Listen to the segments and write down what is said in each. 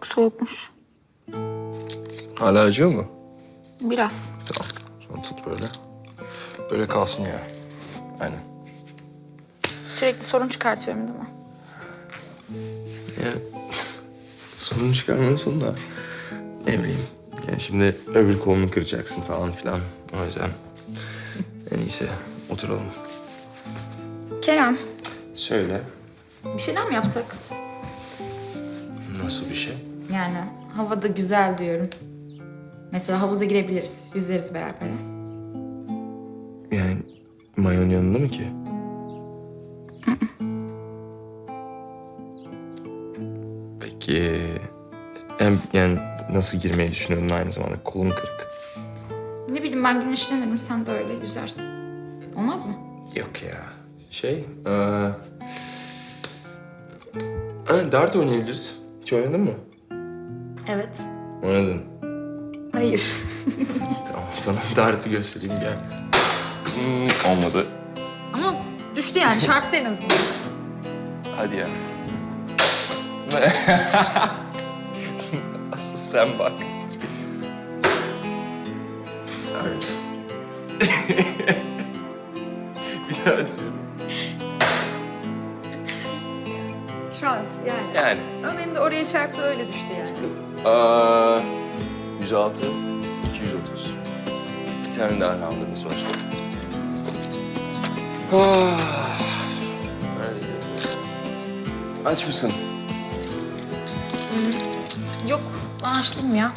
Çok soğukmuş. Hala acıyor mu? Biraz. Tamam. Sonra tut böyle. Böyle kalsın ya. Aynen. Sürekli sorun çıkartıyorum değil mi? Ya sorun çıkarmıyorsun da ne bileyim. Yani şimdi öbür kolunu kıracaksın falan filan. O yüzden en iyisi oturalım. Kerem, Söyle. bir şeyler mi yapsak? Nasıl bir şey? Yani havada güzel diyorum. Mesela havuza girebiliriz, yüzeriz beraber. Yani mayon yanında mı ki? Peki hem yani nasıl girmeyi düşünüyorsun aynı zamanda kolum kırık. Ne bileyim ben güneşlenirim, sen de öyle yüzersin. Olmaz mı? Yok ya. Şey, eee... Ha, dart oynayabiliriz. Hiç oynadın mı? Evet. Oynadın. Hayır. Tamam, sana dartı göstereyim gel. Hmm, olmadı. Ama düştü yani, çarptı en azından. Hadi ya. Asıl sen bak. Evet. Bir daha atıyorum. Şans yani. Yani. Ömer'in de oraya çarptı, öyle düştü yani. Aa, 106, 230. Bir tane daha roundumuz var. Ah, Neredeydi? Aç mısın? Yok, ben aç değilim ya.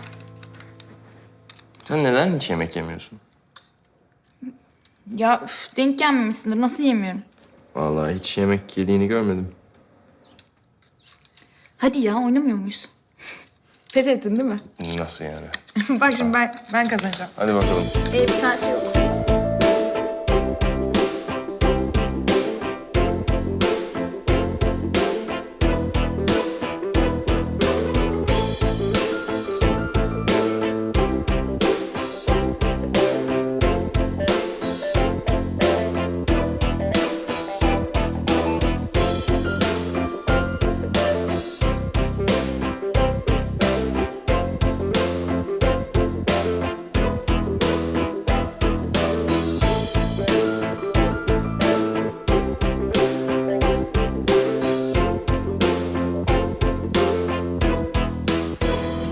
Sen neden hiç yemek yemiyorsun? Ya üf, denk gelmemişsindir, nasıl yemiyorum? Vallahi hiç yemek yediğini görmedim. Hadi ya, oynamıyor muyuz? Pes ettin değil mi? Nasıl yani? Bak şimdi ben, ben kazanacağım. Hadi bakalım. Ee, bir tanesi yok.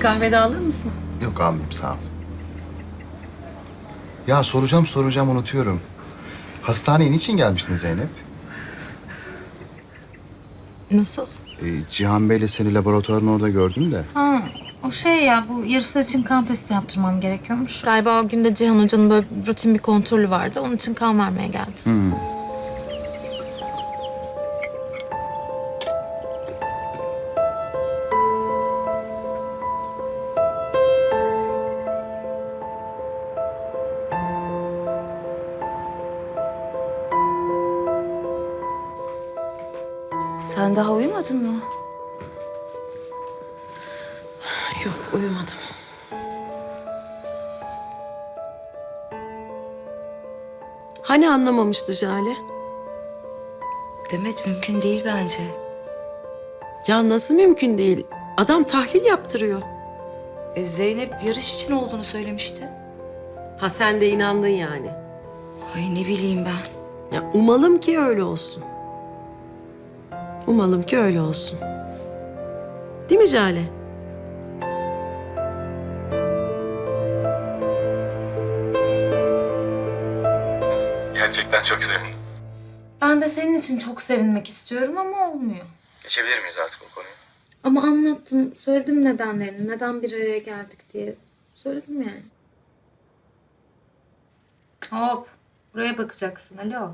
Kahve de alır mısın? Yok almayayım sağ ol. Ya soracağım soracağım unutuyorum. Hastaneye niçin gelmiştin Zeynep? Nasıl? Ee, Cihan Bey'le seni laboratuvarın orada gördüm de. Ha, o şey ya bu yarışlar için kan testi yaptırmam gerekiyormuş. Galiba o günde Cihan Hoca'nın böyle rutin bir kontrolü vardı. Onun için kan vermeye geldim. Sen daha uyumadın mı? Yok uyumadım. Hani anlamamıştı Jale? Demet mümkün değil bence. Ya nasıl mümkün değil? Adam tahlil yaptırıyor. E, Zeynep yarış için olduğunu söylemişti. Ha sen de inandın yani. Ay ne bileyim ben. Ya umalım ki öyle olsun. Umalım ki öyle olsun. Değil mi Jale? Gerçekten çok sevindim. Ben de senin için çok sevinmek istiyorum ama olmuyor. Geçebilir miyiz artık o konuyu? Ama anlattım, söyledim nedenlerini, neden bir araya geldik diye. Söyledim yani. Hop buraya bakacaksın alo.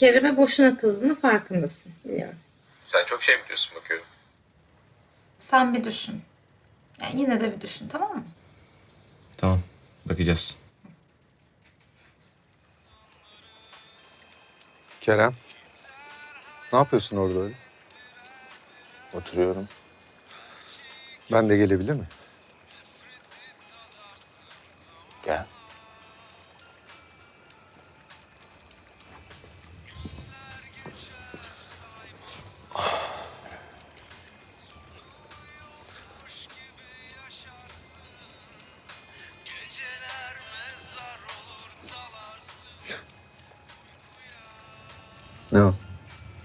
Kerem'e boşuna kızdığını farkındasın biliyorum. Sen çok şey biliyorsun bakıyorum. Sen bir düşün. Yani yine de bir düşün tamam mı? Tamam, bakacağız. Kerem. Ne yapıyorsun orada öyle? Oturuyorum. Ben de gelebilir mi? Gel.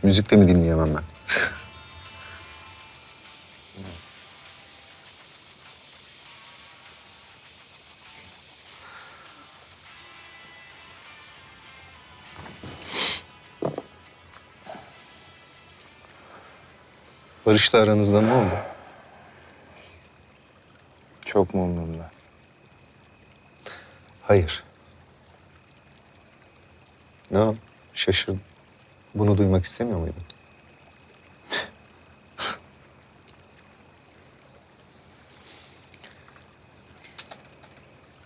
Müzik de mi dinleyemem ben? Barış'la aranızda ne oldu? Çok mu umurumda? Hayır. Ne o? Şaşırdım. Bunu duymak istemiyor muydun?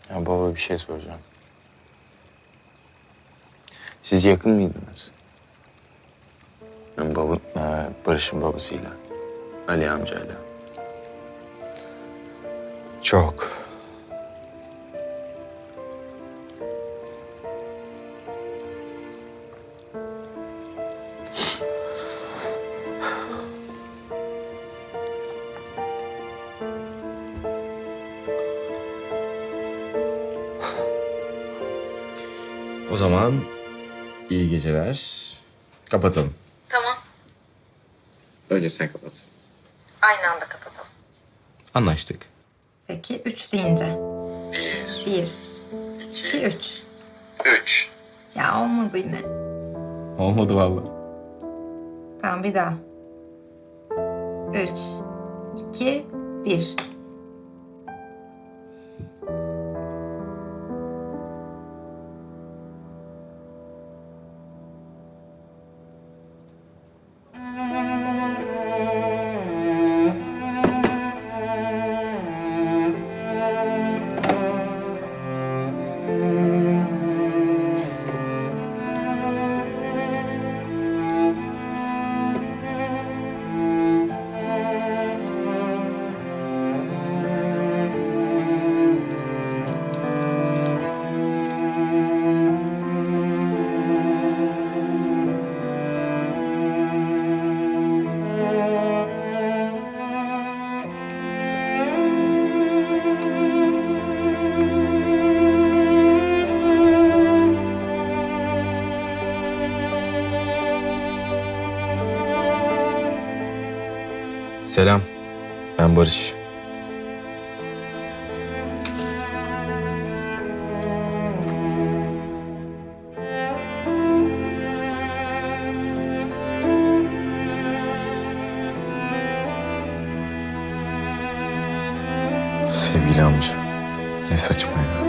Ya baba bir şey soracağım. Siz yakın mıydınız? Yani baba, e, Barış'ın babasıyla, Ali amcayla. Çok. Zaman iyi geceler. Kapatalım. Tamam. Önce sen kapat. Aynı anda kapatalım. Anlaştık. Peki üç deyince. Bir, Bir, iki, iki, üç. üç. Ya olmadı yine. Olmadı vallahi. Tamam bir daha. Üç, iki, bir. Selam. Ben Barış. Sevgili amca. Ne saçma ya.